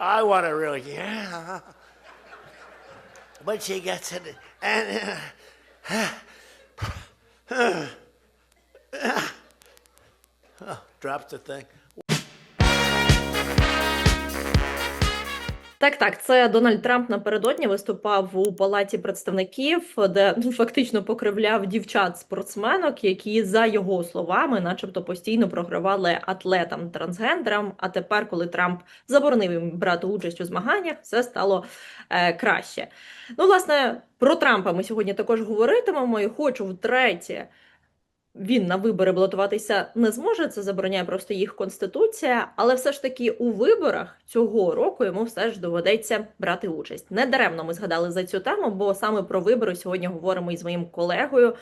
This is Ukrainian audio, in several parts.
I want to really, yeah. But she gets it, and drops the thing. Так, так, це Дональд Трамп напередодні виступав у палаті представників, де ну, фактично покривляв дівчат-спортсменок, які за його словами, начебто, постійно програвали атлетам трансгендерам. А тепер, коли Трамп заборонив їм брати участь у змаганнях, все стало е, краще. Ну, власне, про Трампа ми сьогодні також говоритимемо і хочу втретє. Він на вибори балотуватися не зможе, це забороняє просто їх конституція, але все ж таки у виборах цього року йому все ж доведеться брати участь. Не даремно ми згадали за цю тему, бо саме про вибори сьогодні говоримо із моїм колегою,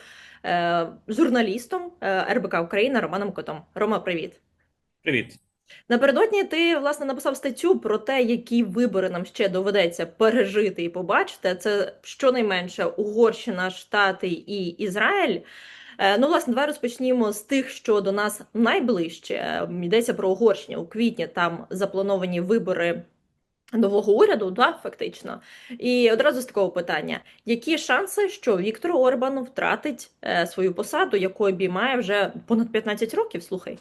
е, журналістом е, РБК Україна Романом Котом. Рома, привіт. Привіт. Напередодні ти власне написав статтю про те, які вибори нам ще доведеться пережити і побачити. Це щонайменше Угорщина, Штати і Ізраїль. Е, Ну, власне, давай розпочнімо з тих, що до нас найближче. Е, Йдеться про Угорщину. У квітні там заплановані вибори нового уряду, да, фактично. І одразу з такого питання: які шанси, що Віктор Орбан втратить е, свою посаду, яку обіймає вже понад 15 років? Слухай.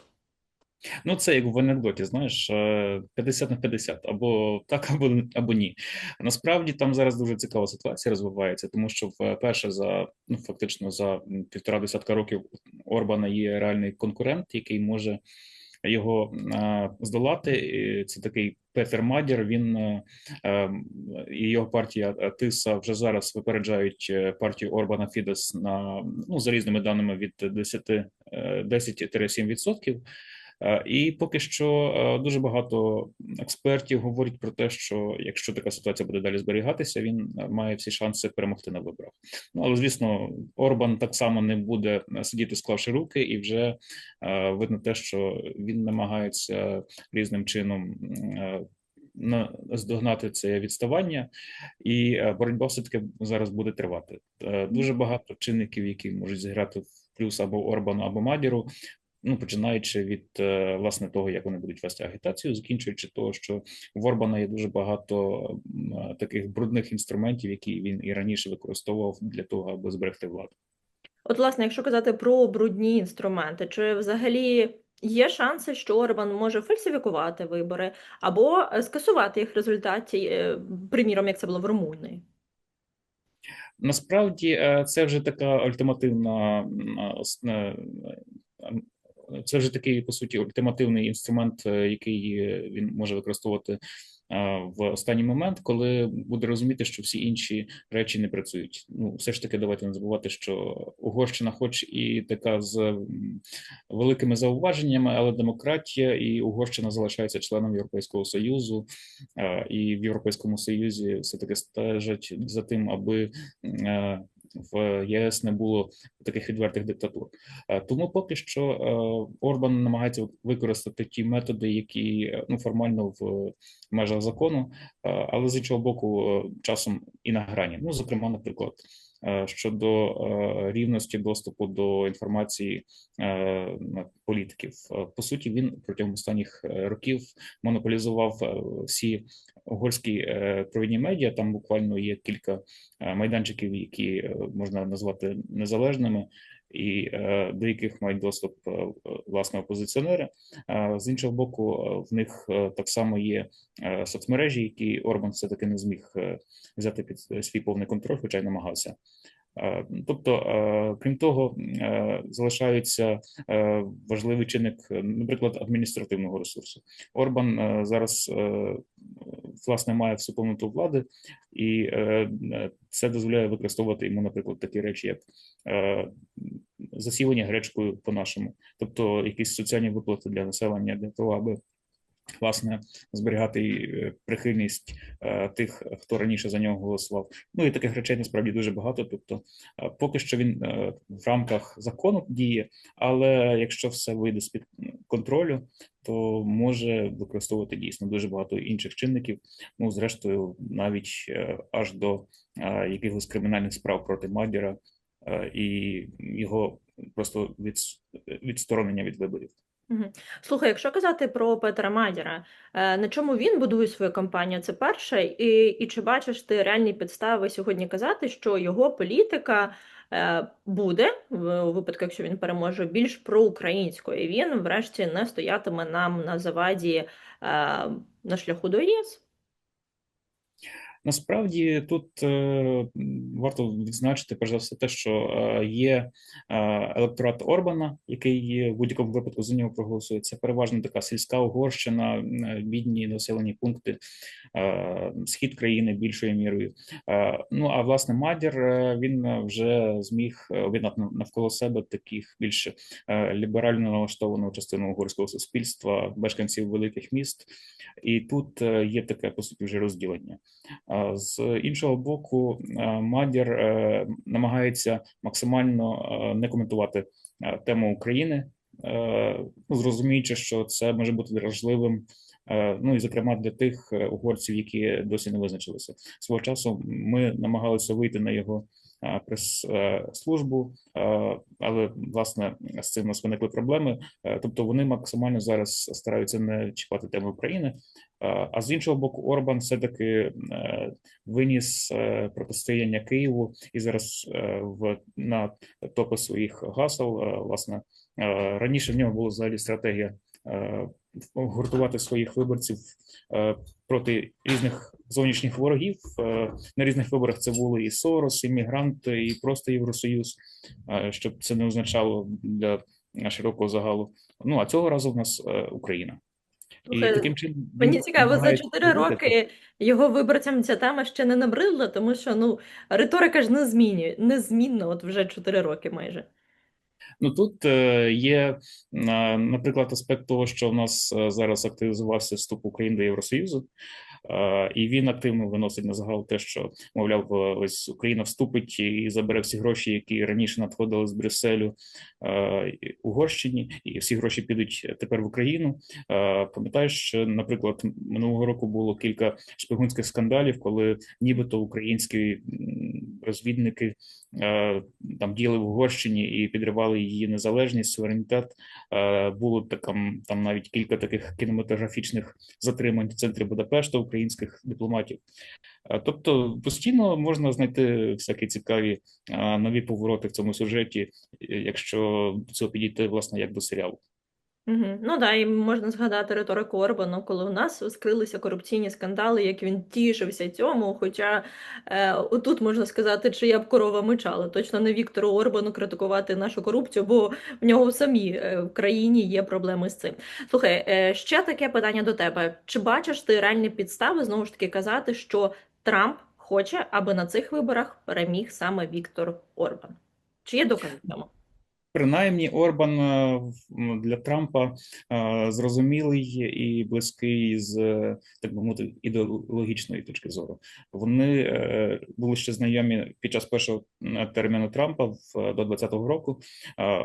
Ну, це як в анекдоті, знаєш, е, 50 на 50, або так, або, або ні. Насправді там зараз дуже цікава ситуація розвивається, тому що вперше за ну фактично за півтора десятка років Орбана є реальний конкурент, який може його е, здолати. Це такий Петер Мадір. Він е, е, і його партія е, Тиса вже зараз випереджають е, партію Орбана Фідес на ну за різними даними від 10, е, 10-7%. Е, І поки що е, дуже багато експертів говорять про те, що якщо така ситуація буде далі зберігатися, він е, має всі шанси перемогти на виборах. Ну але звісно, Орбан так само не буде е, сидіти, склавши руки, і вже е, видно те, що він намагається різним чином. е, на здогнати це відставання, і е, боротьба все таки зараз буде тривати. Е, Дуже багато чинників, які можуть зіграти в плюс або Орбану, або Мадіру. Ну, починаючи від е, власне того, як вони будуть вести агітацію, закінчуючи того, що в Орбана є дуже багато е, таких брудних інструментів, які він і раніше використовував для того, аби зберегти владу. От, власне, якщо казати про брудні інструменти, чи взагалі є шанси, що Орбан може фальсифікувати вибори або е, скасувати їх е, приміром, як це було в Румунії? Насправді це вже така ультимативна це вже такий по суті ультимативний інструмент, е, який е, він може використовувати е, в останній момент, коли буде розуміти, що всі інші речі не працюють. Ну, все ж таки, давайте не забувати, що Угорщина, хоч і така з великими зауваженнями, але демократія і Угорщина залишається членом Європейського союзу, і в Європейському Союзі все таки стежать за тим, аби в ЄС не було таких відвертих диктатур. Е, Тому поки що е, Орбан намагається використати ті методи, які е, ну формально в межах закону, але з іншого боку, часом і на грані. Ну, зокрема, наприклад. Е, Щодо е, рівності доступу до інформації е, політиків, по суті, він протягом останніх років монополізував всі угорські провідні медіа. Там буквально є кілька майданчиків, які можна назвати незалежними, і е, до яких мають доступ е, власне опозиціонери. Е, З іншого боку, в них так само є соцмережі, які Орбан все таки не зміг взяти під свій повний контроль, хоча й намагався. Е, Тобто, е, крім того, е, залишається е, важливий чинник, наприклад, адміністративного ресурсу. Орбан зараз власне має всю повноту влади, і це дозволяє використовувати йому, наприклад, такі речі, як засілення гречкою по-нашому, тобто якісь соціальні виплати для населення для того, аби власне зберігати е, прихильність е, тих, хто раніше за нього голосував. Ну і таких речей насправді дуже багато. Тобто, е, поки що він в рамках закону діє, але якщо все вийде з під контролю, то може використовувати дійсно дуже багато інших чинників. Ну, зрештою, навіть аж до якихось кримінальних справ проти Мадіра і його просто від, відсторонення від виборів. Слухай, якщо казати про Петра Мадіра, е, на чому він будує свою кампанію? Це перше. І, і чи бачиш ти реальні підстави сьогодні казати, що його політика е, буде, в у випадку, якщо він переможе, більш проукраїнською, і він, врешті, не стоятиме нам на заваді е, на шляху до ЄС? Насправді тут е, варто відзначити перш за все те, що е, є е, електорат Орбана, який в будь-якому випадку за нього проголосує. Це переважно така сільська Угорщина, е, бідні населені пункти, е, схід країни більшою мірою. Е, Ну а власне Мадір він вже зміг об'єднати навколо себе таких більш ліберально налаштовану частину угорського суспільства, мешканців великих міст. І тут є таке по суті вже розділення. З іншого боку, е, Мадір е, намагається максимально е, не коментувати тему України, ну, зрозуміючи, що це може бути дражливим. Ну і зокрема для тих угорців, які досі не визначилися. Свого часу ми намагалися вийти на його прес-службу, е, але власне з цим у нас виникли проблеми. Е, Тобто вони максимально зараз стараються не чіпати тему України. Е, А з іншого боку, Орбан все-таки е, виніс е, протистояння Києву і зараз е, в на топи своїх гасел. е, Власне е, раніше в нього була взагалі стратегія е, гуртувати своїх виборців е, проти різних зовнішніх ворогів. Е, На різних виборах це були і Сорос, і мігранти, і просто Євросоюз, е, щоб це не означало для широкого загалу. Ну а цього разу в нас е, Україна. І таким чином Мені цікаво, за 4 роки його виборцям ця тема ще не набридла, тому що ну риторика ж не змінює, незмінна, от вже 4 роки майже. Ну тут е, є, наприклад, аспект того, що в нас е, зараз активізувався вступ України до Євросоюзу, е, і він активно виносить на загал те, що мовляв, е, ось Україна вступить і забере всі гроші, які раніше надходили з Брюсселю е, Угорщині, і всі гроші підуть тепер в Україну. Е, Пам'ятаєш, наприклад, минулого року було кілька шпигунських скандалів, коли нібито українські розвідники е, там діяли в Угорщині і підривали її незалежність, суверенітет. Е, Було там, там навіть кілька таких кінематографічних затримань в центрі Будапешта українських дипломатів. Е, Тобто постійно можна знайти всякі цікаві е, нові повороти в цьому сюжеті, е, якщо до цього підійти власне як до серіалу. Угу. Ну да, і можна згадати риторику Орбану, коли у нас скрилися корупційні скандали, як він тішився цьому. Хоча е, отут можна сказати, чия б корова мичала. Точно не Віктору Орбану критикувати нашу корупцію, бо в нього в самій е, в країні є проблеми з цим. Слухай, е, ще таке питання до тебе: чи бачиш ти реальні підстави знову ж таки казати, що Трамп хоче, аби на цих виборах переміг саме Віктор Орбан? Чи є докази цьому? Принаймні, Орбан е, для Трампа е, зрозумілий і близький з так би мовити ідеологічної точки зору. Вони е, були ще знайомі під час першого терміну Трампа в до 20-го року.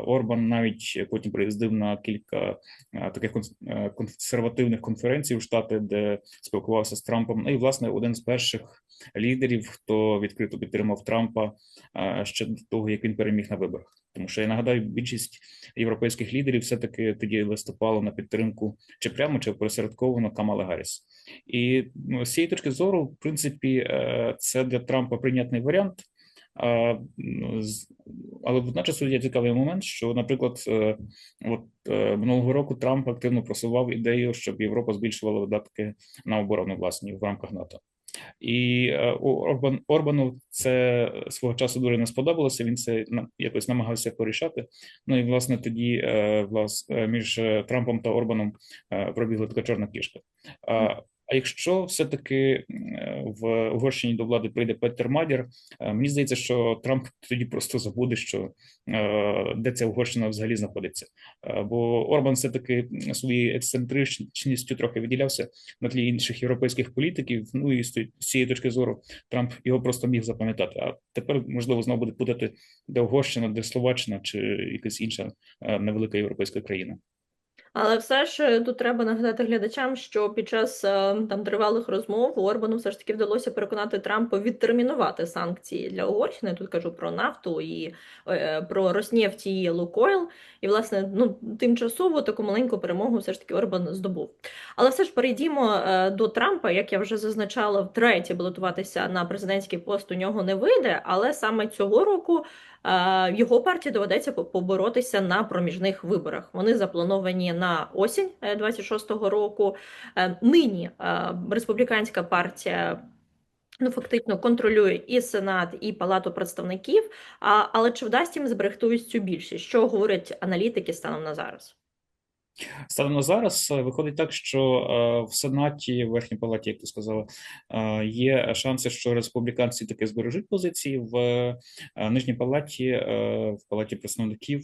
Орбан навіть потім приїздив на кілька таких конс- консервативних конференцій у Штати, де спілкувався з Трампом. Ну і власне один з перших лідерів, хто відкрито підтримав Трампа ще до того, як він переміг на виборах. Тому що я нагадаю, більшість європейських лідерів все-таки тоді виступало на підтримку чи прямо, чи опосередковано Камали Гарріс. І ну, з цієї точки зору, в принципі, е, це для Трампа прийнятний варіант. Ну, Але водночас є цікавий момент, що, наприклад, е, от е, минулого року Трамп активно просував ідею, щоб Європа збільшувала видатки на оборону власні в рамках НАТО. І е, Орбан Орбану це свого часу дуже не сподобалося. Він це якось намагався порішати. Ну і власне тоді е, влас, е, між Трампом та Орбаном пробігла така чорна кішка. А, якщо все-таки в Угорщині до влади прийде Петер Мадір, е, мені здається, що Трамп тоді просто забуде, що е, де ця Угорщина взагалі знаходиться. Е, Бо Орбан все-таки своєю ексцентричністю трохи виділявся на тлі інших європейських політиків. Ну і з цієї точки зору Трамп його просто міг запам'ятати. А тепер можливо знову буде путати, де Угорщина, де Словаччина чи якась інша невелика європейська країна. Але все ж е, тут треба нагадати глядачам, що під час е, там тривалих розмов Орбану все ж таки вдалося переконати Трампа відтермінувати санкції для Угорщини. Тут кажу про нафту і е, про Роснефть і Лукойл. І власне, ну тимчасово таку маленьку перемогу все ж таки Орбан здобув. Але все ж перейдімо до Трампа, як я вже зазначала, втретє балотуватися на президентський пост у нього не вийде, але саме цього року. Е, Його партії доведеться поборотися на проміжних виборах. Вони заплановані на осінь е, 26-го року. Е, Нині е, республіканська партія. Ну, фактично контролює і Сенат, і Палату представників. А, але чи вдасться їм зберегти цю більшість? Що говорять аналітики станом на зараз? Станом на зараз е, виходить так, що е, в Сенаті, в Верхній палаті, як ти сказала, е, є шанси, що республіканці таки збережуть позиції в нижній палаті, в палаті представників.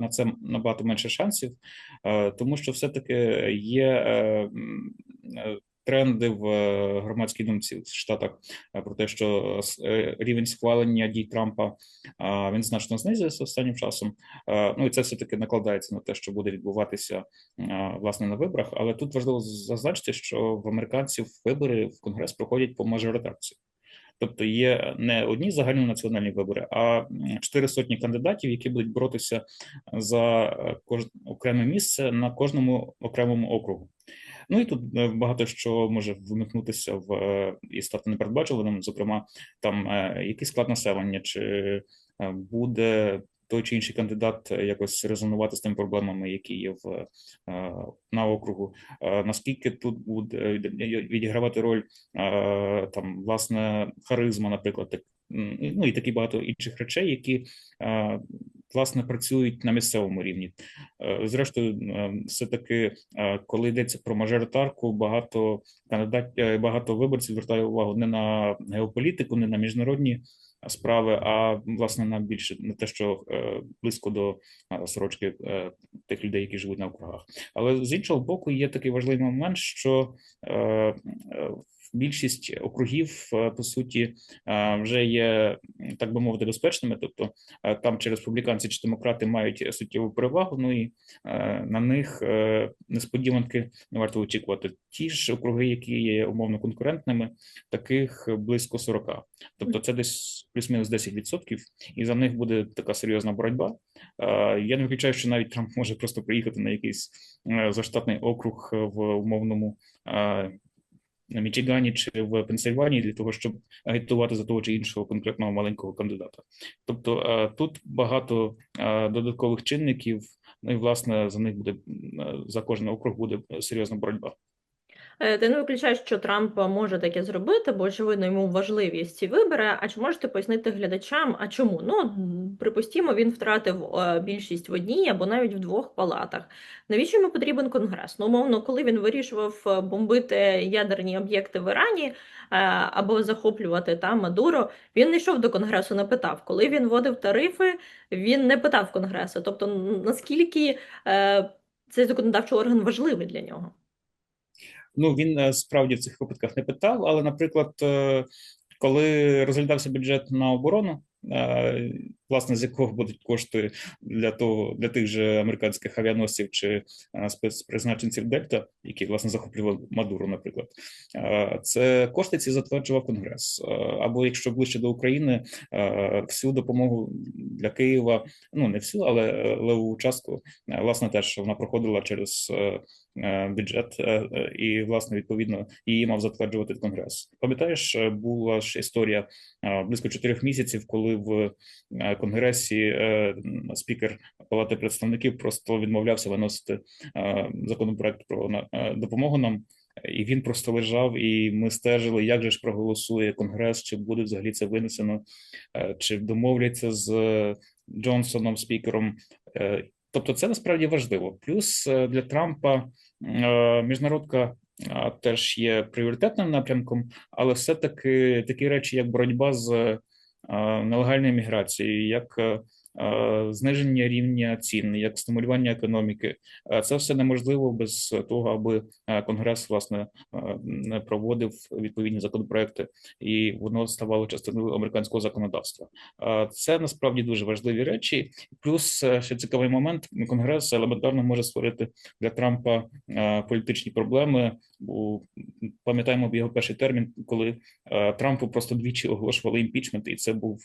На це набагато менше шансів, тому що все-таки є е, м, е, тренди в е, громадській думці в Штатах е, про те, що е, рівень схвалення дій Трампа він значно знизився останнім часом. Ну і це все таки накладається на те, що буде відбуватися власне на виборах. Але тут важливо зазначити, що в американців вибори в конгрес проходять по мажоритарці. Тобто є не одні загальнонаціональні вибори, а чотири сотні кандидатів, які будуть боротися за кожне окреме місце на кожному окремому округу. Ну і тут е, багато що може вимикнутися в е, і стати непередбачуваним, зокрема, там е, який склад населення, чи буде той чи інший кандидат якось резонувати з тими проблемами, які є в на округу. Наскільки тут буде відігравати роль там власне харизма, наприклад, так ну і такі багато інших речей, які власне працюють на місцевому рівні. Е, Зрештою, е, все-таки, е, коли йдеться про мажоритарку, багато кандидатів, багато виборців звертає увагу не на геополітику, не на міжнародні справи, а власне на більше на те, що близько до сорочки тих людей, які живуть на округах. Але з іншого боку, є такий важливий момент, що е, більшість округів е, по суті е, вже є, так би мовити, безпечними. Тобто е, там чи республіканці, чи демократи мають суттєву перевагу. Ну і на них несподіванки не варто очікувати. Ті ж округи, які є умовно конкурентними, таких близько 40. Тобто це десь плюс-мінус 10%, і за них буде така серйозна боротьба. Я не виключаю, що навіть Трамп може просто приїхати на якийсь заштатний округ в умовному Мічигані чи в Пенсильванії для того, щоб агітувати за того чи іншого конкретного маленького кандидата. Тобто е, тут багато е, додаткових чинників. Ну і власне за них буде е, за кожен округ буде серйозна боротьба. Е, Ти не виключаєш, що Трамп може таке зробити, бо очевидно йому важливі ці вибори. А чи можете пояснити глядачам, а чому? Ну, припустімо, він втратив е, більшість в одній або навіть в двох палатах. Навіщо йому потрібен конгрес? Ну, умовно, коли він вирішував е, бомбити ядерні об'єкти в Ірані або захоплювати там Мадуро, він не йшов до конгресу, не питав. Коли він вводив тарифи, він не питав конгресу. Тобто, наскільки цей законодавчий орган важливий для нього? Ну він е, справді в цих випадках не питав, але, наприклад, е, коли розглядався бюджет на оборону, е, власне, з якого будуть кошти для того для тих же американських авіаносців чи е, спецпризначенців Дельта, які власне захоплювали Мадуру, наприклад, Е, це кошти ці затверджував Конгрес. Е, Або якщо ближче до України, всю допомогу для Києва, ну не всю, але левову частку, власне, теж вона проходила через. Бюджет і власне відповідно її мав затверджувати Конгрес. Пам'ятаєш, була ж історія близько чотирьох місяців, коли в Конгресі е, спікер Палати представників просто відмовлявся виносити е, законопроект про е, допомогу нам. І він просто лежав, і ми стежили, як же ж проголосує Конгрес, чи буде взагалі це винесено, чи домовляться з Джонсоном, спікером. Тобто, це насправді важливо. Плюс для Трампа міжнародка теж є пріоритетним напрямком, але все-таки такі речі, як боротьба з е, міграції, як е, зниження рівня цін, як стимулювання економіки. Е, Це все неможливо без того, аби е, Конгрес власне е, не проводив відповідні законопроекти, і воно ставало частиною американського законодавства. Е, Це насправді дуже важливі речі. Плюс е, ще цікавий момент: Конгрес елементарно може створити для Трампа е, політичні проблеми. Бо пам'ятаємо його перший термін, коли е, Трампу просто двічі оголошували імпічмент, і це був е,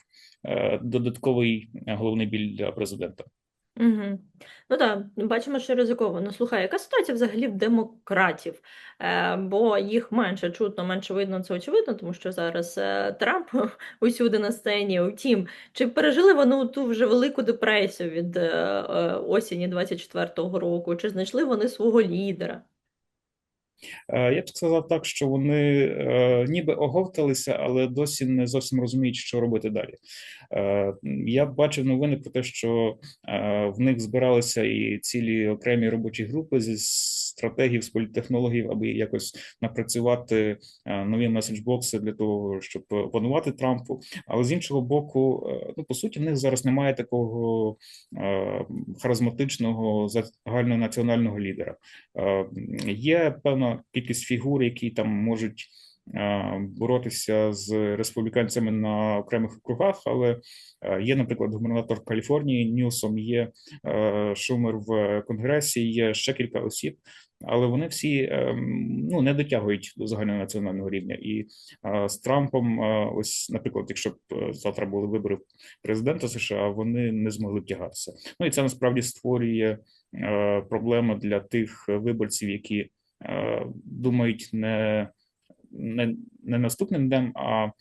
додатковий е, головний біль для президента. Угу. Ну так, бачимо, що ризиковано. Слухай, яка ситуація взагалі в демократів? Е, бо їх менше чутно, менше видно, це очевидно, тому що зараз е, Трамп усюди на сцені. Втім, чи пережили вони ту вже велику депресію від е, е, осені 24-го року? Чи знайшли вони свого лідера? Е, Я б сказав так, що вони е, ніби оговталися, але досі не зовсім розуміють, що робити далі. Е, Я бачив новини про те, що в них збиралися і цілі окремі робочі групи зі стратегів, з політтехнологів, аби якось напрацювати е, нові меседжбокси для того, щоб опанувати Трампу. Але з іншого боку, е, ну по суті, в них зараз немає такого е, харизматичного загальнонаціонального лідера. Є певна кількість фігур, які там можуть боротися з республіканцями на окремих округах, але є, наприклад, губернатор Каліфорнії Ньюсом, є Шумер в Конгресі, є ще кілька осіб, але вони всі е, ну, не дотягують до загальнонаціонального рівня. І з Трампом, ось, наприклад, якщо б е, завтра були вибори президента США, вони не змогли б тягатися. Ну і це насправді створює е, проблему для тих виборців, які е, думають не, не, не наступним днем, а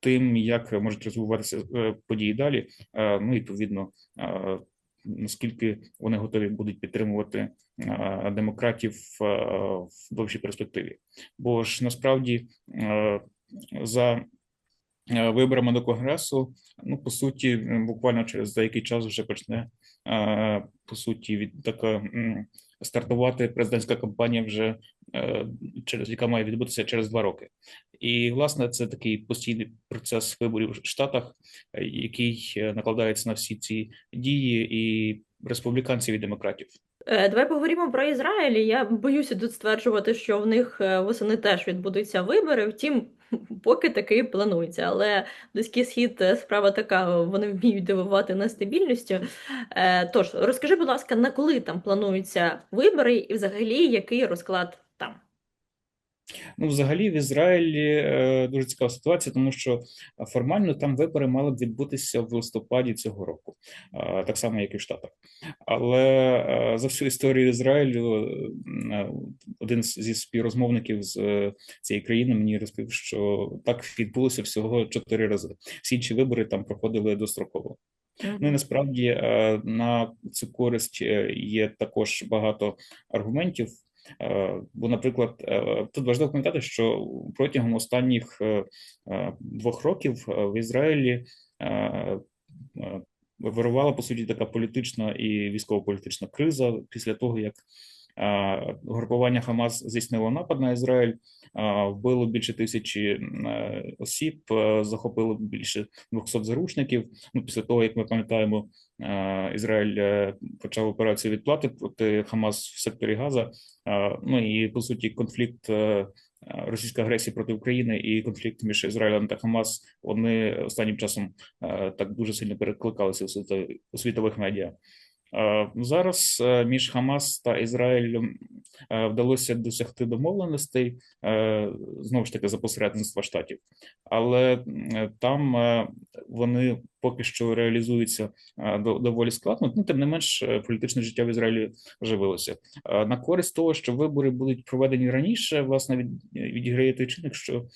тим, як можуть розвиватися е, події далі. Е, Ну, відповідно, е, наскільки вони готові будуть підтримувати демократів в довшій перспективі. Бо ж насправді за виборами до конгресу, ну по суті, буквально через деякий час вже почне по суті від така стартувати президентська кампанія, вже е, через яка має відбутися через два роки. І власне це такий постійний процес виборів в Штатах, е, який е, накладається на всі ці дії і республіканців і демократів. Давай поговоримо про Ізраїль. Я боюся тут стверджувати, що в них восени теж відбудуться вибори. Втім, поки таки планується. Але Близький Схід е, справа така, вони вміють дивувати нестабільністю. Е, Тож, розкажи, будь ласка, на коли там плануються вибори, і взагалі який розклад там? Ну, взагалі, в Ізраїлі е, дуже цікава ситуація, тому що формально там вибори мали б відбутися в листопаді цього року, е, так само, як і в Штатах. Але е, за всю історію Ізраїлю е, один зі співрозмовників з е, цієї країни мені розповів, що так відбулося всього чотири рази. Всі інші вибори там проходили достроково. Ну і насправді е, на цю користь е, є також багато аргументів. Е, Бо, наприклад, е, тут важливо пам'ятати, що протягом останніх е, двох років в Ізраїлі вирувала по суті така політична і військово-політична криза після того, як групування Хамас здійснило напад на Ізраїль, вбило більше тисячі осіб, захопило більше 200 заручників. Ну, після того, як ми пам'ятаємо, Ізраїль е, почав операцію відплати проти Хамас в секторі Газа. Е, Ну і по суті, конфлікт е, російська агресія проти України і конфлікт між Ізраїлем та Хамас вони останнім часом е, так дуже сильно перекликалися у світових медіа. Е, Зараз е, між Хамас та Ізраїлем е, вдалося досягти домовленостей е, знову ж таки за посередництва штатів, але там е, вони поки що реалізуються е, до- доволі складно. Ну, тим не менш, е, політичне життя в Ізраїлі оживилося. Е, На користь того, що вибори будуть проведені раніше, власне, від, відіграє той чинник, що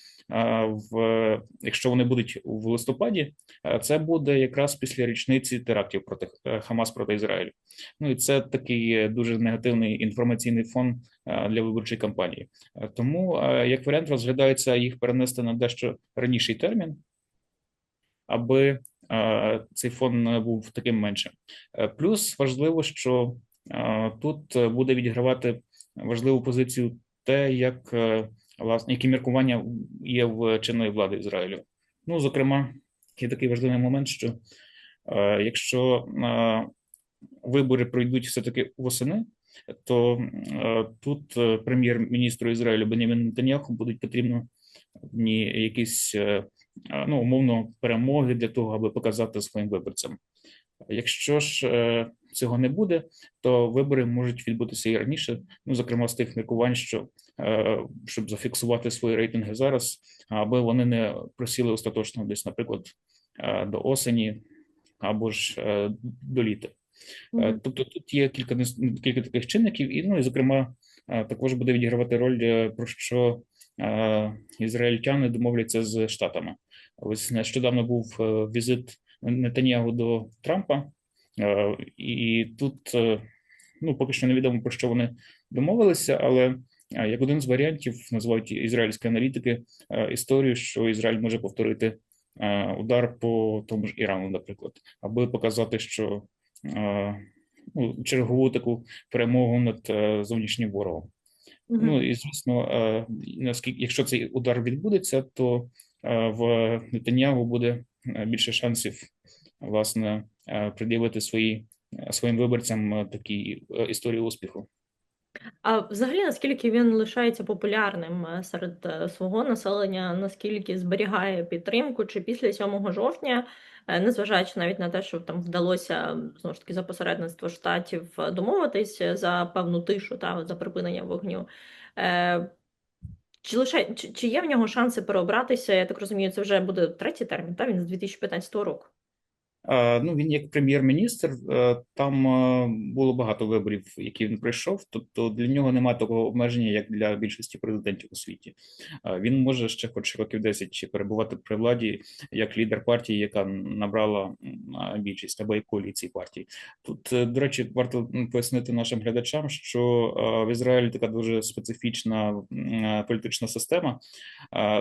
в якщо вони будуть в листопаді, це буде якраз після річниці терактів проти Хамас проти Ізраїлю. Ну і це такий дуже негативний інформаційний фон для виборчої кампанії. Тому як варіант розглядається їх перенести на дещо раніший термін, аби цей фон е, був таким меншим. Е, Плюс важливо, що е, тут е, буде відігравати важливу позицію те, як е, власне які міркування є в чинної влади Ізраїлю. Ну, зокрема, є такий важливий момент, що Е, Якщо е, вибори пройдуть все-таки восени, то е, тут е, прем'єр-міністру Ізраїлю Беняміну Нетаньяху будуть потрібно якісь е, е, ну, умовно перемоги для того, аби показати своїм виборцям. Якщо ж е, цього не буде, то вибори можуть відбутися і раніше. Ну, зокрема, з тих міркувань, що е, щоб зафіксувати свої рейтинги зараз, аби вони не просіли остаточно десь, наприклад, е, до осені або ж е, до літа. Е, Мгм. Тобто тут є кілька кілька таких чинників, і ну і зокрема е, також буде відігравати роль е, про що е, ізраїльтяни домовляться з штатами. Ось нещодавно був е, візит Нетаньягу до Трампа, е, і тут е, ну поки що невідомо про що вони домовилися, але як один з варіантів називають ізраїльські аналітики історію, що Ізраїль може повторити удар по тому ж Ірану, наприклад, аби показати, що ну, чергову таку перемогу над зовнішнім ворогом. Мгм. Ну і звісно, наскільки якщо цей удар відбудеться, то в Нетаньягу буде е, більше шансів власне е, пред'явити свої е, своїм виборцям е, такі е, історії успіху. А взагалі, наскільки він лишається популярним е, серед е, свого населення, наскільки зберігає підтримку, чи після 7 жовтня, е, незважаючи навіть на те, що там вдалося знову ж таки за посередництво штатів е, домовитись е, за певну тишу та за припинення вогню. Чи лише чи, чи є в нього шанси переобратися? Я так розумію, це вже буде третій термін, та він з 2015 року. Е, Ну, він як прем'єр-міністр, е, там е, було багато виборів, які він пройшов. Тобто для нього немає такого обмеження, як для більшості президентів у світі. Він може ще хоч років 10 чи перебувати при владі як лідер партії, яка набрала більшість або як коаліції партій. Тут, до речі, варто пояснити нашим глядачам, що в Ізраїлі така дуже специфічна політична система.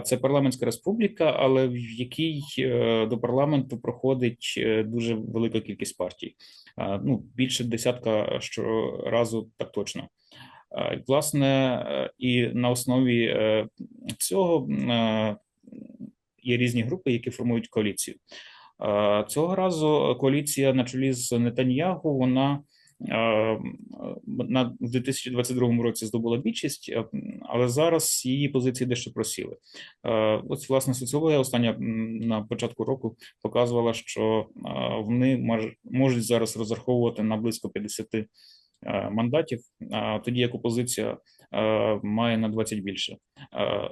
Це парламентська республіка, але в якій до парламенту проходить дуже велика кількість партій. Ну, більше десятка щоразу так точно. Власне, і на основі е, цього е, є різні групи, які формують коаліцію. Цього разу коаліція на чолі з Нетаньягу, вона на в 2022 році здобула більшість, е, але зараз її позиції дещо просіли. Е, Ось власне соціологія остання на початку року показувала, що е, вони мож- можуть зараз розраховувати на близько 50 е, мандатів, а тоді як опозиція е, має на 20 більше. Е,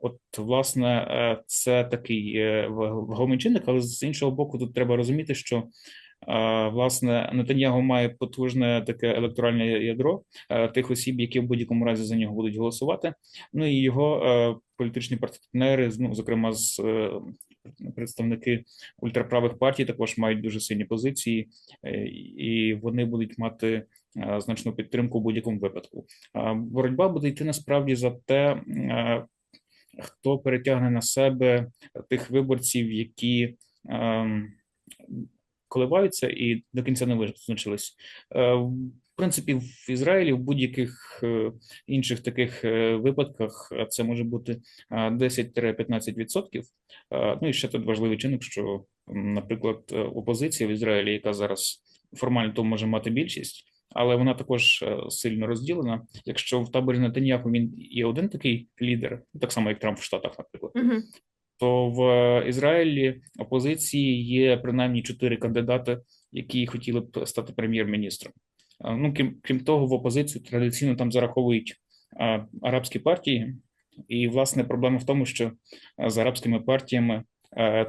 От, власне, е, це такий е, вагомий чинник, але з іншого боку, тут треба розуміти, що е, власне Нетаньягу має потужне таке електоральне ядро е, тих осіб, які в будь-якому разі за нього будуть голосувати. Ну і його е, політичні партнери, ну, зокрема, з е, представники ультраправих партій, також мають дуже сильні позиції, і вони будуть мати значну підтримку в будь-якому випадку. Боротьба буде йти насправді за те, хто перетягне на себе тих виборців, які ем, коливаються і до кінця не визначились. Е, В принципі, в Ізраїлі в будь-яких е, інших таких е, випадках це може бути е, 10-15%. Е, Ну і ще тут важливий чинник, що, наприклад, опозиція в Ізраїлі, яка зараз формально то може мати більшість, але вона також сильно розділена. Якщо в таборі Нетаньяху він є один такий лідер, так само як Трамп в Штатах, наприклад, Угу. То в Ізраїлі опозиції є принаймні чотири кандидати, які хотіли б стати прем'єр-міністром. Ну, крім, крім того, в опозицію традиційно там зараховують арабські партії, і власне проблема в тому, що з арабськими партіями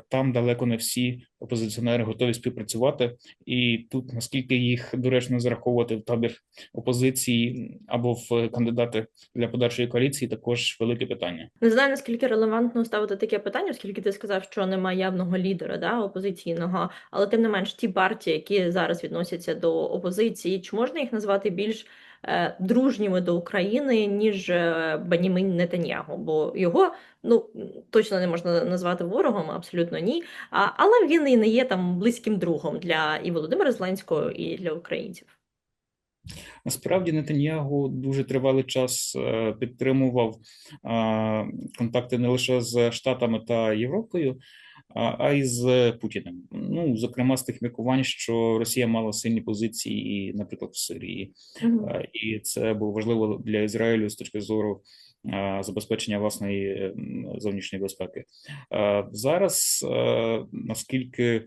там далеко не всі опозиціонери готові співпрацювати, і тут наскільки їх доречно зараховувати в табір опозиції або в кандидати для подальшої коаліції, також велике питання. Не знаю, наскільки релевантно ставити таке питання, оскільки ти сказав, що немає явного лідера да, опозиційного, але тим не менш ті партії, які зараз відносяться до опозиції, чи можна їх назвати більш е, дружніми до України, ніж е, Бенімін Нетаньягу? Бо його ну точно не можна назвати ворогом, абсолютно ні. А, але він і не є там близьким другом для і Володимира Зеленського, і для українців. Насправді Нетаньягу дуже тривалий час е, підтримував е, контакти не лише з Штатами та Європою, а, й з Путіним. Ну, зокрема, з тих міркувань, що Росія мала сильні позиції, наприклад, в Сирії. Е, і це було важливо для Ізраїлю з точки зору забезпечення власної зовнішньої безпеки. Зараз, наскільки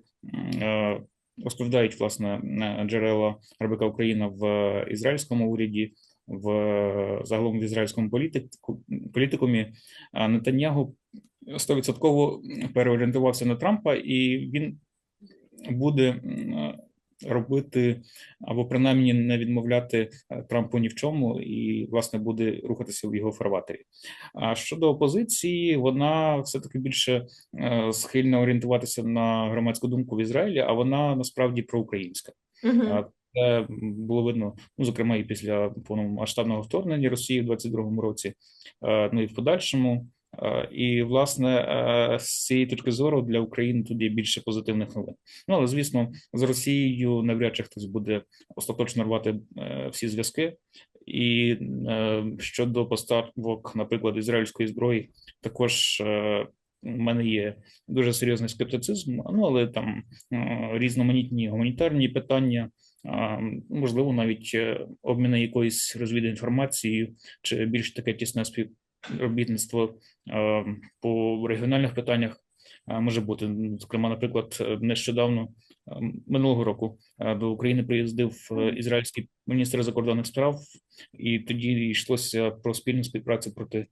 розповідають власне джерела РБК Україна в ізраїльському уряді, в загалом в ізраїльському політику, політикумі, Нетаньягу стовідсотково переорієнтувався на Трампа, і він буде робити або принаймні не відмовляти е, Трампу ні в чому, і власне буде рухатися в його фарватері. А щодо опозиції, вона все таки більше е, схильна орієнтуватися на громадську думку в Ізраїлі, а вона насправді проукраїнська. А Це було видно, ну зокрема, і після повномасштабного вторгнення Росії в 22-му році, ну і в подальшому. Е, І власне е, з цієї точки зору для України тут є більше позитивних новин. Ну але звісно, з Росією навряд чи хтось буде остаточно рвати е, всі зв'язки. І щодо поставок, наприклад, ізраїльської зброї, також у мене є дуже серйозний скептицизм. Ну але там різноманітні гуманітарні питання, можливо, навіть обміни якоюсь розвідінформацією чи більш таке тісне співробітництво е, по регіональних питаннях е, може бути. Зокрема, наприклад, е, нещодавно минулого року до України приїздив ізраїльський міністр закордонних справ, і тоді йшлося про спільну співпрацю проти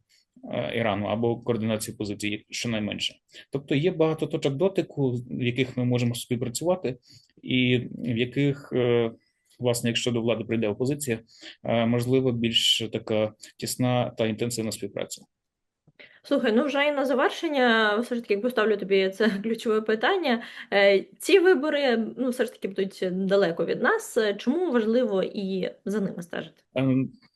Ірану або координацію позицій, щонайменше. Тобто є багато точок дотику, в яких ми можемо співпрацювати, і в яких, власне, якщо до влади прийде опозиція, е, можливо, більш така тісна та інтенсивна співпраця. Слухай, ну вже і на завершення, все ж таки, як поставлю тобі це ключове питання. Е, Ці вибори, ну, все ж таки будуть далеко від нас. Е, Чому важливо і за ними стежити?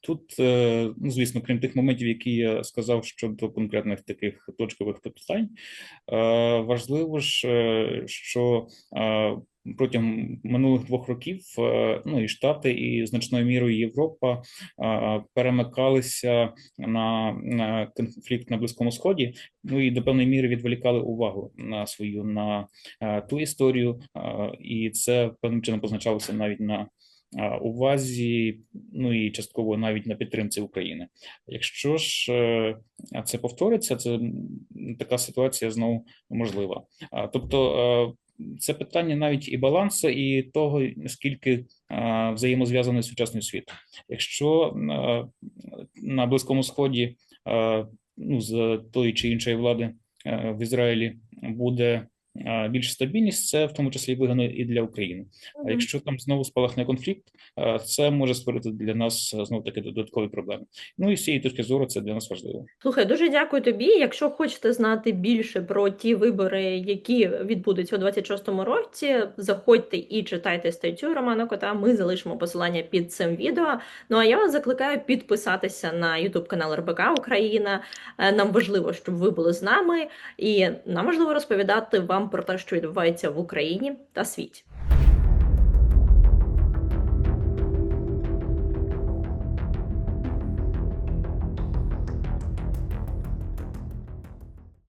Тут, е, ну, звісно, крім тих моментів, які я сказав щодо конкретних таких точкових питань, е, важливо ж, е, що протягом минулих двох років ну і Штати, і значною мірою Європа перемикалися на, конфлікт на Близькому Сході, ну і до певної міри відволікали увагу на свою на ту історію, і це певним чином позначалося навіть на увазі, ну і частково навіть на підтримці України. Якщо ж е, це повториться, це така ситуація знову можлива. Тобто е, це питання навіть і балансу, і того, наскільки взаємозв'язаний сучасний світ. Якщо е, на Близькому Сході ну, з тої чи іншої влади в Ізраїлі буде більш стабільність, це в тому числі вигідно і для України. А якщо там знову спалахне конфлікт, це може створити для нас знову таки додаткові проблеми. Ну і з цієї точки зору це для нас важливо. Слухай, дуже дякую тобі. Якщо хочете знати більше про ті вибори, які відбудуться у 26-му році, заходьте і читайте статтю Романа Кота. Ми залишимо посилання під цим відео. Ну а я вас закликаю підписатися на YouTube канал РБК Україна. Е, Нам важливо, щоб ви були з нами, і нам важливо розповідати вам про те, що відбувається в Україні та світі.